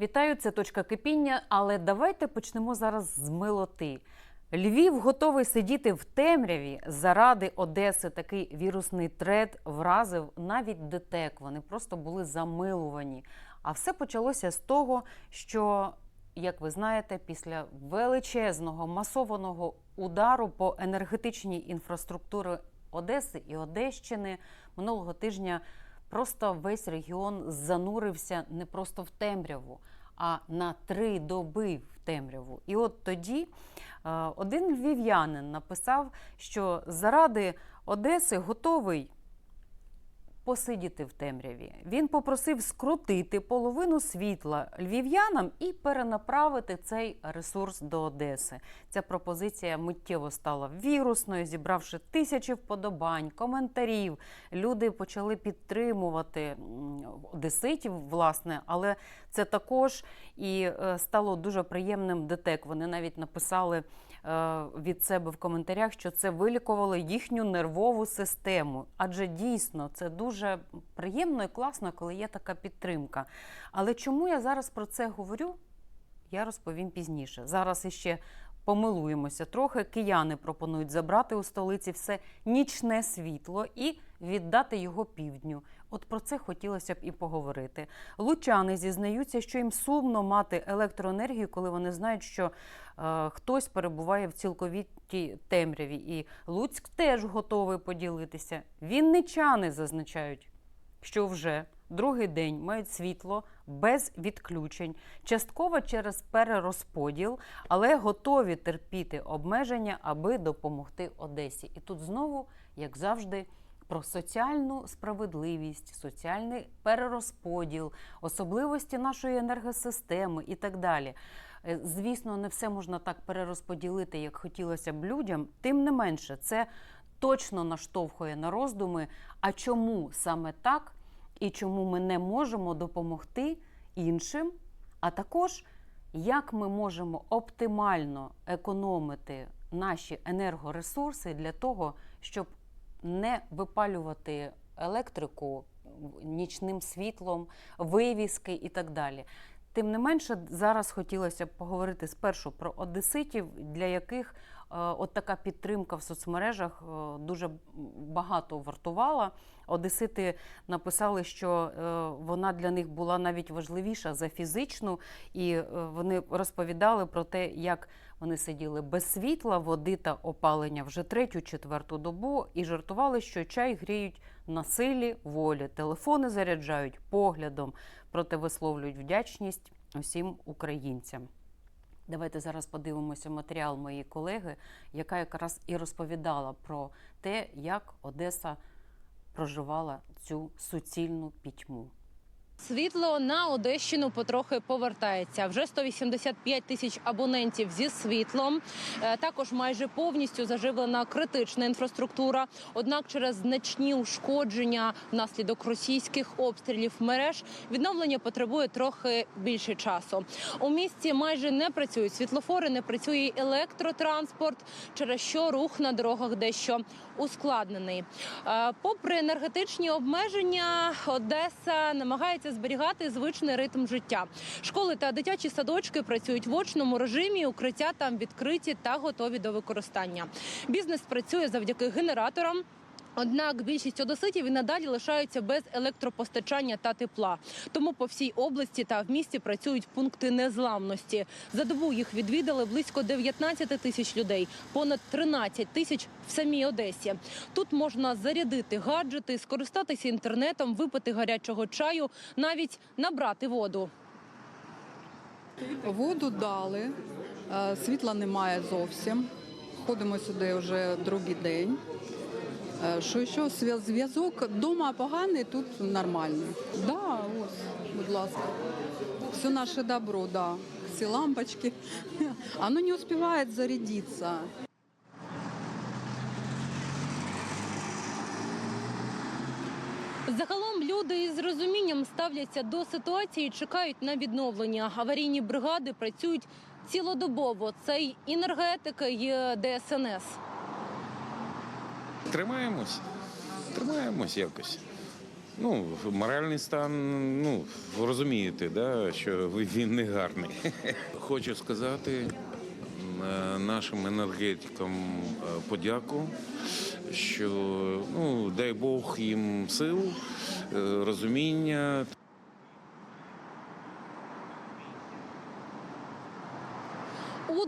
Вітаю, це точка кипіння, але давайте почнемо зараз з милоти. Львів готовий сидіти в темряві заради Одеси. Такий вірусний тред вразив навіть ДТЕК. Вони просто були замилувані. А все почалося з того, що, як ви знаєте, після величезного масованого удару по енергетичній інфраструктурі Одеси і Одещини минулого тижня просто весь регіон занурився не просто в темряву, а на три доби в темряву. І от тоді е, один львів'янин написав, що заради Одеси готовий посидіти в темряві. Він попросив скрутити половину світла львів'янам і перенаправити цей ресурс до Одеси. Ця пропозиція миттєво стала вірусною, зібравши тисячі вподобань, коментарів. Люди почали підтримувати одеситів, власне, але це також і е, стало дуже приємним ДТЕК. Вони навіть написали від себе в коментарях, що це вилікувало їхню нервову систему. Адже дійсно це дуже приємно і класно, коли є така підтримка. Але чому я зараз про це говорю? Я розповім пізніше. Зараз іще помилуємося трохи. Кияни пропонують забрати у столиці все нічне світло і віддати його півдню. От про це хотілося б і поговорити. Лучани зізнаються, що їм сумно мати електроенергію, коли вони знають, що е, хтось перебуває в цілковітій темряві. І Луцьк теж готовий поділитися. Вінничани зазначають, що вже другий день мають світло без відключень, частково через перерозподіл, але готові терпіти обмеження, аби допомогти Одесі. І тут знову, як завжди. Про соціальну справедливість, соціальний перерозподіл, особливості нашої енергосистеми і так далі. Е, Звісно, не все можна так перерозподілити, як хотілося б людям. Тим не менше, це точно наштовхує на роздуми. А чому саме так, і чому ми не можемо допомогти іншим, а також як ми можемо оптимально економити наші енергоресурси для того, щоб не випалювати електрику нічним світлом, вивіски і так далі. Тим не менше, зараз хотілося б поговорити спершу про одеситів, для яких е, от така підтримка в соцмережах е, дуже багато вартувала. Одесити написали, що е, вона для них була навіть важливіша за фізичну, і вони розповідали про те, як вони сиділи без світла, води та опалення вже третю-четверту добу і жартували, що чай гріють на силі волі, телефони заряджають поглядом, проте висловлюють вдячність усім українцям. Давайте зараз подивимося матеріал моєї колеги, яка якраз і розповідала про те, як Одеса проживала цю суцільну пітьму. Світло на Одещину потрохи повертається. Вже 185 тисяч абонентів зі світлом. Е, Також майже повністю заживлена критична інфраструктура. Однак через значні ушкодження внаслідок російських обстрілів мереж відновлення потребує трохи більше часу. У місті майже не працюють світлофори, не працює електротранспорт, через що рух на дорогах дещо ускладнений. Е, Попри енергетичні обмеження, Одеса намагається зберігати звичний ритм життя. Школи та дитячі садочки працюють в очному режимі. Укриття там відкриті та готові до використання. Бізнес працює завдяки генераторам. Однак більшість одеситів і надалі лишаються без електропостачання та тепла. Тому по всій області та в місті працюють пункти незламності. За добу їх відвідали близько 19 тисяч людей, понад 13 тисяч в самій Одесі. Тут можна зарядити гаджети, скористатися інтернетом, випити гарячого чаю, навіть набрати воду. Воду дали, е, світла немає зовсім. Ходимо сюди вже другий день. Е, Що Зв'я- зв'язок вдома поганий, тут нормальний. Да, ось, будь ласка. Все наше добро, да. Всі лампочки. Оно не успевает зарядиться. Загалом люди із розумінням ставляться до ситуації, і чекають на відновлення. Аварійні бригади працюють цілодобово. Це й енергетика, й е, Ну, моральний стан, ну, розумієте, да, що він не гарний. Хочу сказати е, нашим енергетикам е, подяку, що ну, дай Бог їм сил, е, розуміння.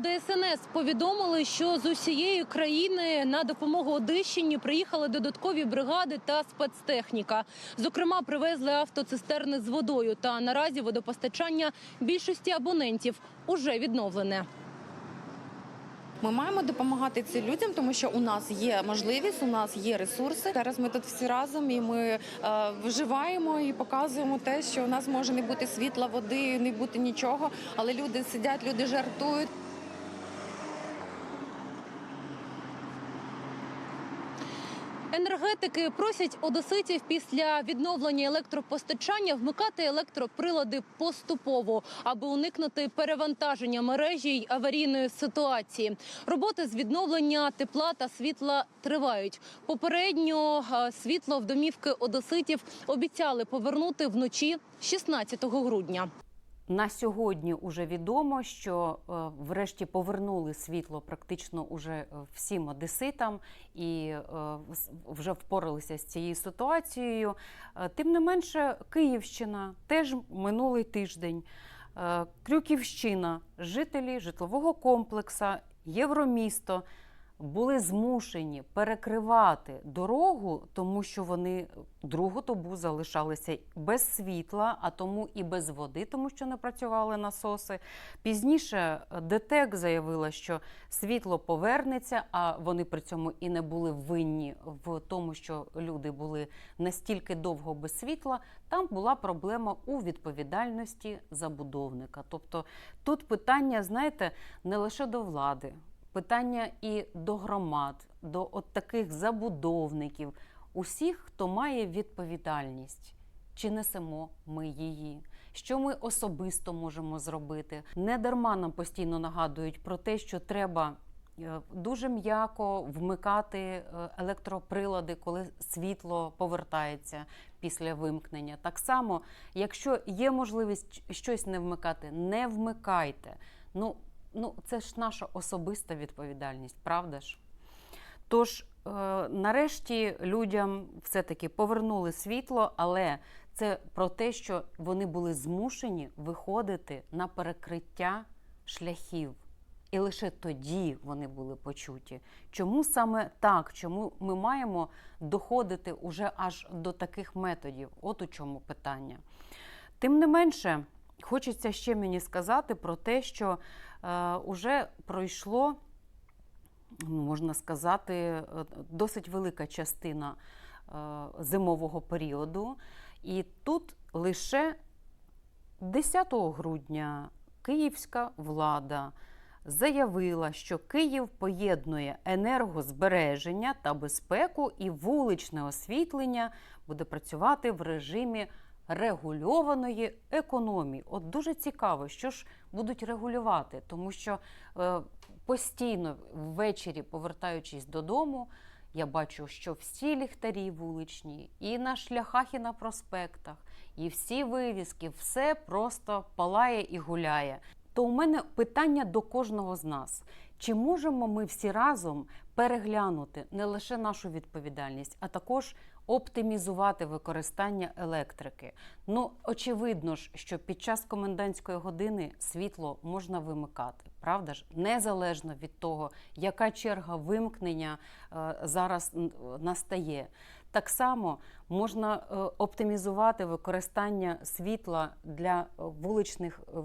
ДСНС повідомили, що з усієї країни на допомогу Одещині приїхали додаткові бригади та спецтехніка. Зокрема, привезли автоцистерни з водою. Та наразі водопостачання більшості абонентів уже відновлене. Ми маємо допомагати цим людям, тому що у нас є можливість, у нас є ресурси. Зараз ми тут всі разом і ми е, виживаємо і показуємо те, що у нас може не бути світла, води, не бути нічого. Але люди сидять, люди жартують. Енергетики просять одеситів після відновлення електропостачання вмикати електроприлади поступово, аби уникнути перевантаження мережі й аварійної ситуації. Роботи з відновлення тепла та світла тривають. Попередньо е, світло в домівки одеситів обіцяли повернути вночі 16 грудня. На сьогодні вже відомо, що е, врешті повернули світло практично уже е, всім одеситам і е, вже впоралися з цією ситуацією. Тим не менше, Київщина теж минулий тиждень. Крюківщина, жителі житлового комплексу, Євромісто були змушені перекривати дорогу, тому що вони другу добу залишалися без світла, а тому і без води, тому що не працювали насоси. Пізніше е, ДТЕК заявила, що світло повернеться, а вони при цьому і не були винні в тому, що люди були настільки довго без світла. Там була проблема у відповідальності забудовника. Тобто тут питання, знаєте, не лише до влади, питання і до громад, до от таких забудовників, усіх, хто має відповідальність. Чи несемо ми її? Що ми особисто можемо зробити? Не дарма нам постійно нагадують про те, що треба е, дуже м'яко вмикати е, електроприлади, коли світло повертається після вимкнення. Так само, якщо є можливість щось не вмикати, не вмикайте. Ну, ну це ж наша особиста відповідальність, правда ж? Тож, е, нарешті людям все-таки повернули світло, але це про те, що вони були змушені виходити на перекриття шляхів. І лише тоді вони були почуті. Чому саме так? Чому ми маємо доходити уже аж до таких методів? От у чому питання. Тим не менше, хочеться ще мені сказати про те, що уже пройшло, ну, можна сказати, е, досить велика частина е, зимового періоду. І тут лише 10 грудня київська влада заявила, що Київ поєднує енергозбереження та безпеку і вуличне освітлення буде працювати в режимі регульованої економії. От дуже цікаво, що ж будуть регулювати, тому що е, постійно ввечері, повертаючись додому, я бачу, що всі ліхтарі вуличні, і на шляхах, і на проспектах, і всі вивіски, все просто палає і гуляє. То у мене питання до кожного з нас: чи можемо ми всі разом переглянути не лише нашу відповідальність, а також оптимізувати використання електрики? Ну, очевидно ж, що під час комендантської години світло можна вимикати, правда ж, незалежно від того, яка черга вимкнення е, зараз настає. Так само можна е, оптимізувати використання світла для е, вуличних е,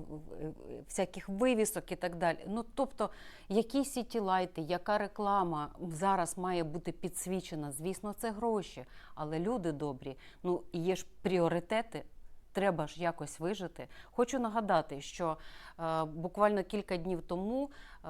всяких вивісок і так далі. Ну тобто, які сіті-лайти, яка реклама зараз має бути підсвічена? Звісно, це гроші, але люди добрі. Ну є ж пріоритети. Треба ж якось вижити. Хочу нагадати, що е, буквально кілька днів тому е,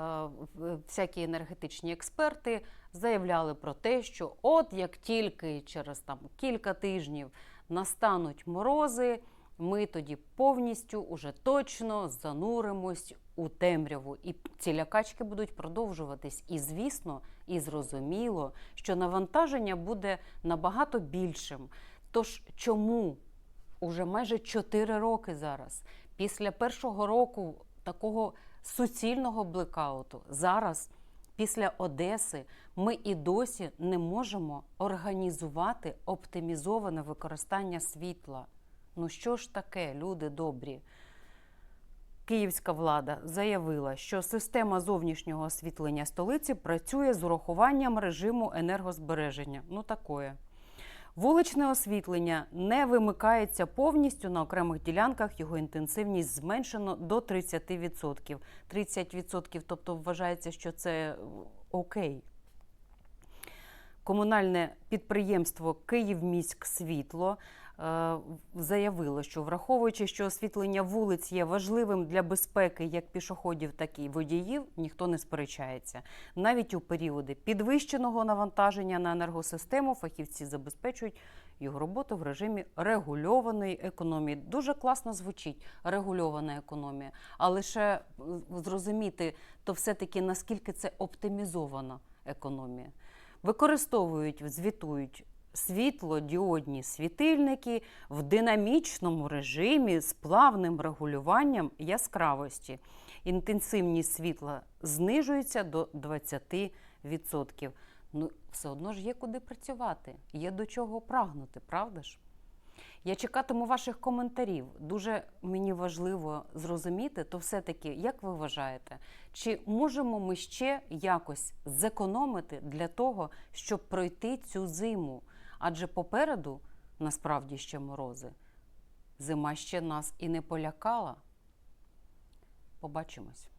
всякі енергетичні експерти заявляли про те, що от як тільки через там кілька тижнів настануть морози, ми тоді повністю уже точно зануримось у темряву, і ці лякачки будуть продовжуватись. І звісно, і зрозуміло, що навантаження буде набагато більшим. Тож чому уже майже 4 роки зараз, після першого року такого суцільного блекауту, зараз, після Одеси, ми і досі не можемо організувати оптимізоване використання світла? Ну що ж таке, люди добрі? Київська влада заявила, що система зовнішнього освітлення столиці працює з урахуванням режиму енергозбереження. Ну такое. Вуличне освітлення не вимикається повністю на окремих ділянках. Його інтенсивність зменшено до 30%. 30%, тобто вважається, що це е, окей. Комунальне підприємство Київміськсвітло е, заявило, що враховуючи, що освітлення вулиць є важливим для безпеки як пішоходів, так і водіїв, ніхто не сперечається. Навіть у періоди підвищеного навантаження на енергосистему фахівці забезпечують його роботу в режимі регульованої економії. Дуже класно звучить регульована економія, а лише е, зрозуміти, то все-таки наскільки це оптимізована економія. Використовують, звітують світлодіодні світильники в динамічному режимі з плавним регулюванням яскравості. Інтенсивність світла знижується до 20%. Ну, все одно ж є куди працювати, є до чого прагнути, правда ж? Я чекатиму ваших коментарів. Дуже мені важливо зрозуміти, то все-таки, як ви вважаєте, чи можемо ми ще якось зекономити для того, щоб пройти цю зиму? Адже попереду насправді ще морози. Зима ще нас і не полякала. Побачимось.